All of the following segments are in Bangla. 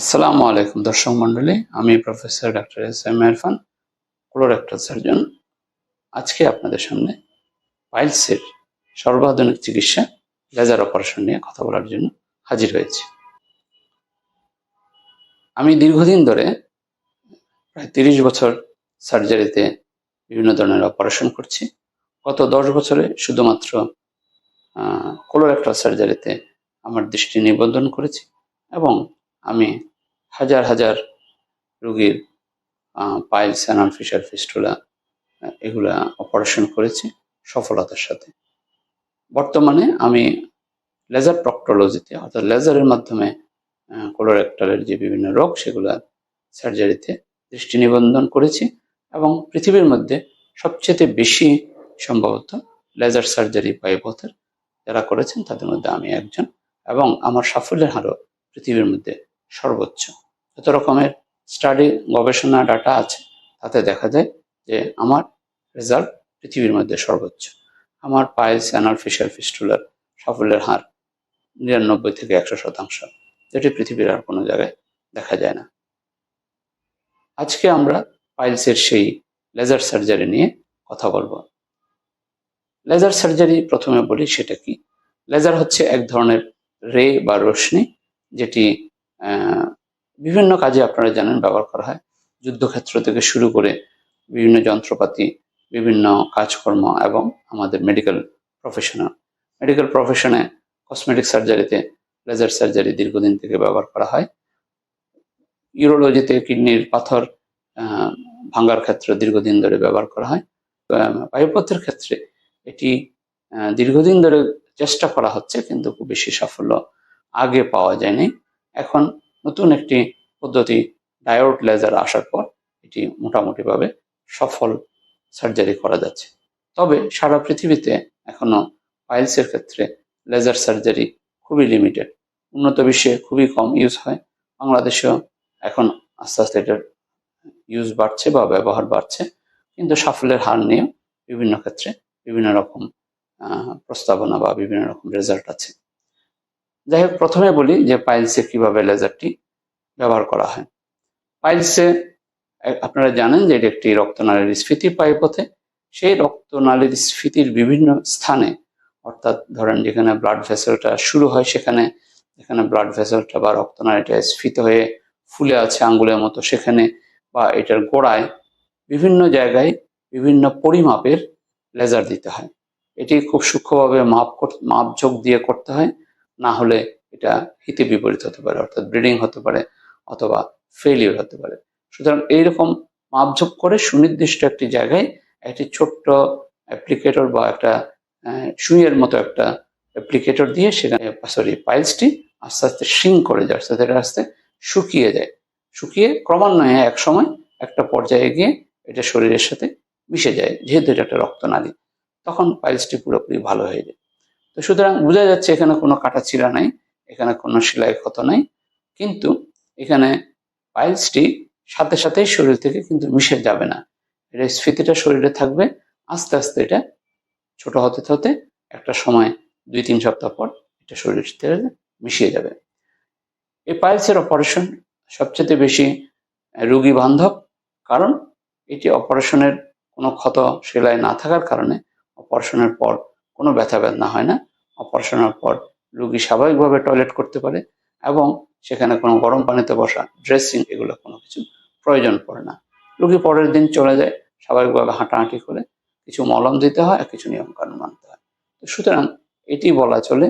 আসসালামু আলাইকুম, দর্শক মন্ডলী আমি professor doctor S M Irfan colorectal surgeon. আজকে আপনাদের সামনে পাইলসের সর্বাধুনিক চিকিৎসা, লেজার অপারেশন নিয়ে কথা বলার জন্য হাজির হয়েছি। আমি দীর্ঘদিন ধরে প্রায় তিরিশ বছর সার্জারিতে বিভিন্ন ধরনের অপারেশন করছি। গত দশ বছরে শুধুমাত্র কোলোরেক্টাল সার্জারিতে আমার দৃষ্টি নিবন্ধন করেছি এবং আমি হাজার হাজার রুগীর পাইলস অ্যানাল ফিশার ফিস্টুলা এগুলা অপারেশন করেছি সফলতার সাথে। বর্তমানে আমি লেজার প্রক্টোলজিতে, অর্থাৎ লেজারের মাধ্যমে কোলোরেক্টালের যে বিভিন্ন রোগ, সেগুলা সার্জারিতে দৃষ্টি নিবন্ধন করেছি এবং পৃথিবীর মধ্যে সবচেয়ে বেশি সম্ভবত লেজার সার্জারি পাইপথের যারা করেছেন, তাদের মধ্যে আমি একজন এবং আমার সাফল্যের হারও পৃথিবীর মধ্যে সর্বোচ্চ। যত রকমের স্টাডি গবেষণা ডাটা আছে। তাতে দেখা যায় যে আমার রেজাল্ট পৃথিবীর মধ্যে সর্বোচ্চ। আমার পাইলস অ্যানাল ফিশার ফিস্টুলার সাফল্যের হার নিরানব্বই থেকে একশো শতাংশ। যেটি পৃথিবীর আর কোনো জায়গায় দেখা যায় না। আজকে আমরা পাইলসের সেই লেজার সার্জারি নিয়ে কথা বলব। লেজার সার্জারি প্রথমে বলি সেটা কি? লেজার হচ্ছে এক ধরনের রে বা রশ্মি যেটি বিভিন্ন কাজে আপনারা জানেন ব্যবহার করা হয়। যুদ্ধক্ষেত্র থেকে শুরু করে বিভিন্ন যন্ত্রপাতি, বিভিন্ন কাজকর্ম এবং আমাদের মেডিকেল প্রফেশনাল মেডিকেল প্রফেশনে কসমেটিক সার্জারিতে লেজার সার্জারি দীর্ঘদিন থেকে ব্যবহার করা হয়। ইউরোলজিতে কিডনির পাথর ভাঙ্গার ক্ষেত্রে দীর্ঘদিন ধরে ব্যবহার করা হয়। বায়ুপথের ক্ষেত্রে এটি দীর্ঘদিন ধরে চেষ্টা করা হচ্ছে কিন্তু খুব বেশি সাফল্য আগে পাওয়া যায়নি। এখন নতুন একটি পদ্ধতি, ডায়োড লেজার আসার পর এটি মোটামুটিভাবে সফল সার্জারি করা যাচ্ছে। তবে সারা পৃথিবীতে এখনও পাইলসের ক্ষেত্রে লেজার সার্জারি খুবই লিমিটেড উন্নত বিশ্বে খুবই কম ইউজ হয়। বাংলাদেশেও এখন আস্তে আস্তে এটার ইউজ বাড়ছে বা ব্যবহার বাড়ছে। কিন্তু সাফল্যের হার নিয়ে বিভিন্ন ক্ষেত্রে বিভিন্ন রকম প্রস্তাবনা বা বিভিন্ন রকম রেজাল্ট আছে। যাই হোক প্রথমে বলি যে পাইলসে কীভাবে লেজারটি ব্যবহার করা হয়। পাইলসে আপনারা জানেন যে এটি একটি রক্তনালীর স্ফীতি পাইপথে সেই রক্তনালীর স্ফীতির বিভিন্ন স্থানে, অর্থাৎ ধরেন যেখানে ব্লাড ভেসেলটা শুরু হয় সেখানে, যেখানে ব্লাড ভেসেলটা বা রক্তনালীটা স্ফীত হয়ে ফুলে আছে আঙ্গুলের মতো সেখানে বা এটার গোড়ায়, বিভিন্ন জায়গায় বিভিন্ন পরিমাপের লেজার দিতে হয়। এটি খুব সূক্ষ্মভাবে মাপ মাপঝোঁক দিয়ে করতে হয়। না হলে এটা হিতে বিপরীত হতে পারে, অর্থাৎ ব্রিডিং হতে পারে অথবা ফেলিওর হতে পারে। সুতরাং এইরকম মাপঝোপ করে সুনির্দিষ্ট একটি জায়গায় একটি ছোট্ট অ্যাপ্লিকেটর বা একটা সুইয়ের মতো একটা অ্যাপ্লিকেটর দিয়ে সেখানে সরি পাইলসটি আস্তে আস্তে শিং করে যায়, আস্তে এটা আস্তে শুকিয়ে যায়। শুকিয়ে ক্রমান্বয়ে এক সময় একটা পর্যায়ে গিয়ে এটা শরীরের সাথে মিশে যায়, যেহেতু এটা একটা রক্তনালী। তখন পাইলসটি পুরোপুরি ভালো হয়ে যায়। তো সুতরাং বোঝা যাচ্ছে এখানে কোনো কাটা ছিঁড়া নাই, এখানে কোনো সেলাই ক্ষত নাই, কিন্তু এখানে পাইলসটি সাথে সাথেই শরীর থেকে কিন্তু মিশে যাবে না। এটা স্ফীতিটা শরীরে থাকবে, আস্তে আস্তে এটা ছোট হতে হতে একটা সময় দুই তিন সপ্তাহ পর এটা শরীর থেকে মিশিয়ে যাবে। এই পাইলসের অপারেশন সবচেয়ে বেশি রোগী বান্ধব, কারণ এটি অপারেশনের কোনো ক্ষত সেলাই না থাকার কারণে অপারেশনের পর কোনো ব্যথা বেদনা হয় না। অপারেশনের পর রুগী স্বাভাবিকভাবে টয়লেট করতে পারে এবং সেখানে কোনো গরম পানিতে বসা ড্রেসিং এগুলো কোনো কিছু প্রয়োজন পড়ে না। রুগী পরের দিন চলে যায়, স্বাভাবিকভাবে হাঁটাহাঁটি করে কিছু মলম দিতে হয় আর কিছু নিয়মকানুন মানতে হয়। তো সুতরাং এটি বলা চলে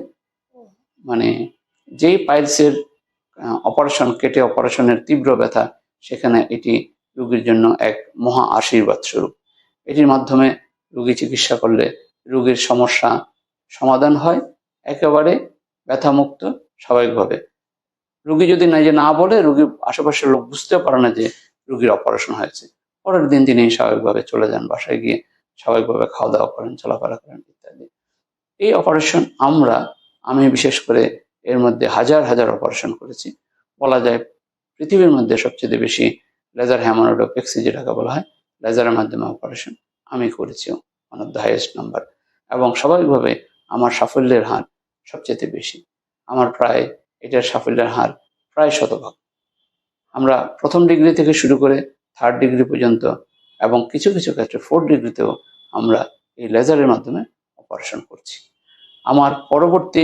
মানে যেই পাইলসের অপারেশন, কেটে অপারেশনের তীব্র ব্যথা, সেখানে এটি রুগীর জন্য এক মহা আশীর্বাদ স্বরূপ। এটির মাধ্যমে রুগী চিকিৎসা করলে রোগীর সমস্যা সমাধান হয়, একেবারে ব্যথামুক্ত স্বাভাবিকভাবে রুগী যদি না যে না বলে রুগী আশেপাশের লোক বুঝতে পারে না যে রুগীর অপারেশন হয়েছে। পরের দিন তিনি স্বাভাবিকভাবে চলে যান, বাসায় গিয়ে স্বাভাবিকভাবে খাওয়া দাওয়া করেন, চলাফেরা করেন, ইত্যাদি। এই অপারেশন আমরা, আমি বিশেষ করে এর মধ্যে হাজার হাজার অপারেশন করেছি। বলা যায় পৃথিবীর মধ্যে সবচেয়ে বেশি লেজার হ্যামোনোডোপেক্সি যেটাকে বলা হয় লেজারের মাধ্যমে অপারেশন আমি করেছি one of the highest number এবং স্বাভাবিকভাবে আমার সাফল্যের হার সবচেয়ে বেশি। আমার প্রায় এটার সাফল্যের হার প্রায় শতভাগ। আমরা প্রথম ডিগ্রি থেকে শুরু করে থার্ড ডিগ্রি পর্যন্ত এবং কিছু কিছু ক্ষেত্রে ফোর্থ ডিগ্রিতেও আমরা এই লেজারের মাধ্যমে অপারেশন করছি। আমার পরবর্তী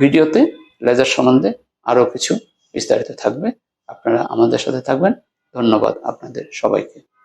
ভিডিওতে লেজার সম্বন্ধে আরও কিছু বিস্তারিত থাকবে। আপনারা আমাদের সাথে থাকবেন। ধন্যবাদ আপনাদের সবাইকে।